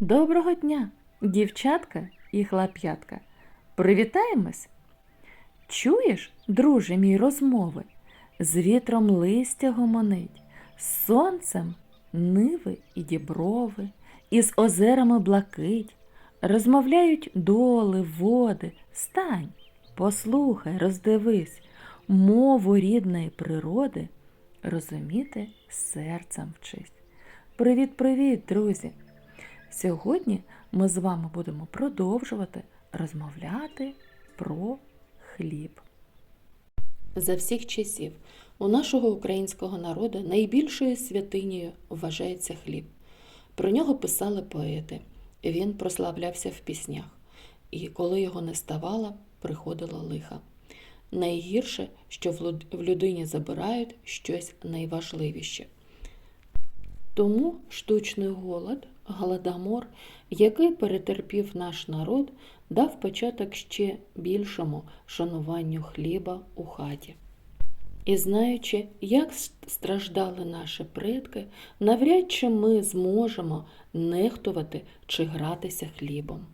Доброго дня, дівчатка і хлоп'ятка. Привітаємось. Чуєш, друже мій розмови? З вітром листя гомонить, з сонцем ниви і діброви, і з озерами блакить. Розмовляють доли, води. Стань, послухай, роздивись, мову рідної природи розуміти серцем вчись. Привіт-привіт, друзі! Сьогодні ми з вами будемо продовжувати розмовляти про хліб. За всіх часів у нашого українського народу найбільшою святинею вважається хліб. Про нього писали поети. Він прославлявся в піснях, і коли його не ставало, приходило лиха. Найгірше, що в людині забирають щось найважливіше. Тому штучний голод, голодомор, який перетерпів наш народ, дав початок ще більшому шануванню хліба у хаті. І знаючи, як страждали наші предки, навряд чи ми зможемо нехтувати чи гратися хлібом.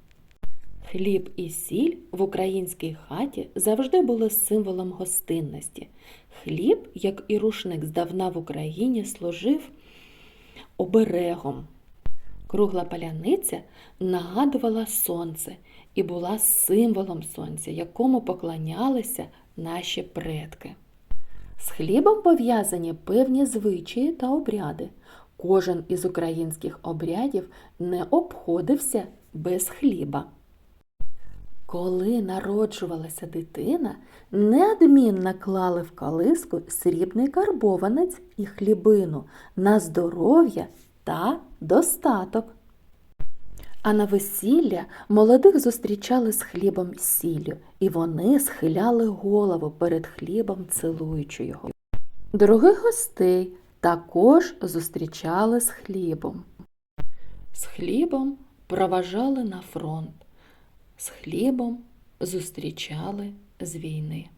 Хліб і сіль в українській хаті завжди були символом гостинності. Хліб, як і рушник здавна в Україні, служив оберегом. Кругла паляниця нагадувала сонце і була символом сонця, якому поклонялися наші предки. З хлібом пов'язані певні звичаї та обряди. Кожен із українських обрядів не обходився без хліба. Коли народжувалася дитина, неодмінно клали в колиску срібний карбованець і хлібину на здоров'я та достаток. А на весілля молодих зустрічали з хлібом сіллю, і вони схиляли голову перед хлібом, цілуючи його. Дорогих гостей також зустрічали з хлібом. З хлібом проважали на фронт, з хлібом зустрічали з війни.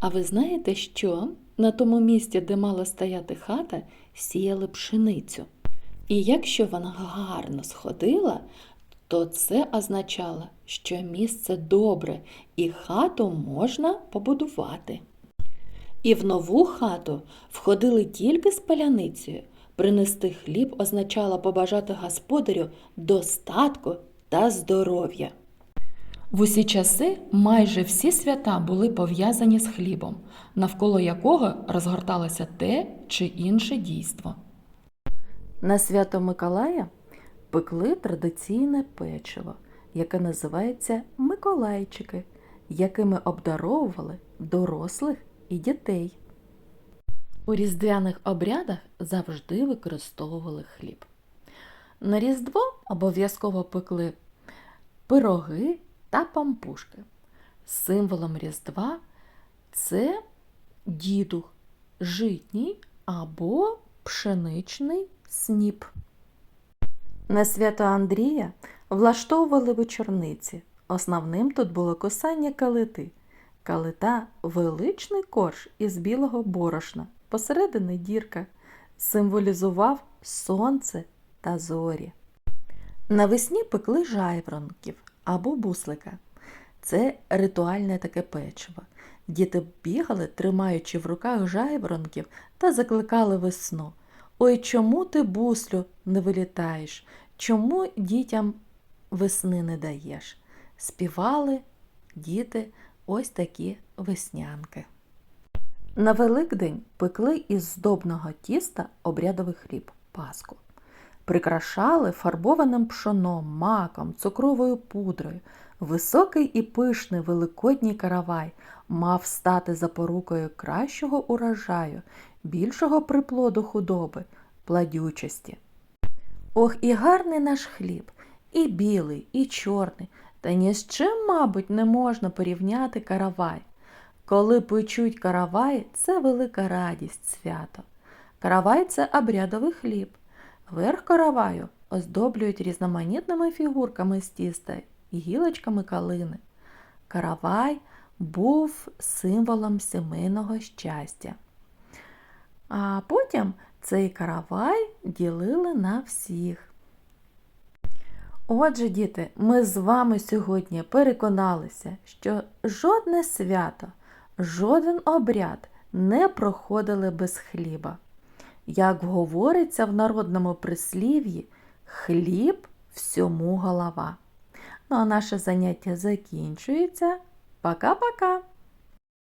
А ви знаєте, що на тому місці, де мала стояти хата, сіяли пшеницю. І якщо вона гарно сходила, то це означало, що місце добре і хату можна побудувати. І в нову хату входили тільки з паляницею. Принести хліб означало побажати господарю достатку та здоров'я. В усі часи майже всі свята були пов'язані з хлібом, навколо якого розгорталося те чи інше дійство. На свято Миколая пекли традиційне печиво, яке називається Миколайчики, якими обдаровували дорослих і дітей. У різдвяних обрядах завжди використовували хліб. На Різдво обов'язково пекли пироги та пампушки. Символом Різдва це дідух, житній або пшеничний сніп. На свято Андрія влаштовували вечорниці. Основним тут було косання калити. Калита величний корж із білого борошна, посередині дірка, символізував сонце та зорі. Навесні пекли жайворонків або буслика. Це ритуальне таке печиво. Діти бігали, тримаючи в руках жайворонків та закликали весну. Ой, чому ти, буслю, не вилітаєш? Чому дітям весни не даєш? Співали діти ось такі веснянки. На Великдень пекли із здобного тіста обрядовий хліб паску. Прикрашали фарбованим пшоном, маком, цукровою пудрою. Високий і пишний великодній каравай мав стати запорукою кращого урожаю, більшого приплоду худоби, пладючості. Ох, і гарний наш хліб, і білий, і чорний, та ні з чим, мабуть, не можна порівняти каравай. Коли печуть каравай, це велика радість свято. Каравай це обрядовий хліб. Верх караваю оздоблюють різноманітними фігурками з тіста і гілочками калини. Каравай був символом сімейного щастя. А потім цей каравай ділили на всіх. Отже, діти, ми з вами сьогодні переконалися, що жодне свято, жоден обряд не проходили без хліба. Як говориться в народному прислів'ї, хліб всьому голова. Ну а наше заняття закінчується. Пока-пока!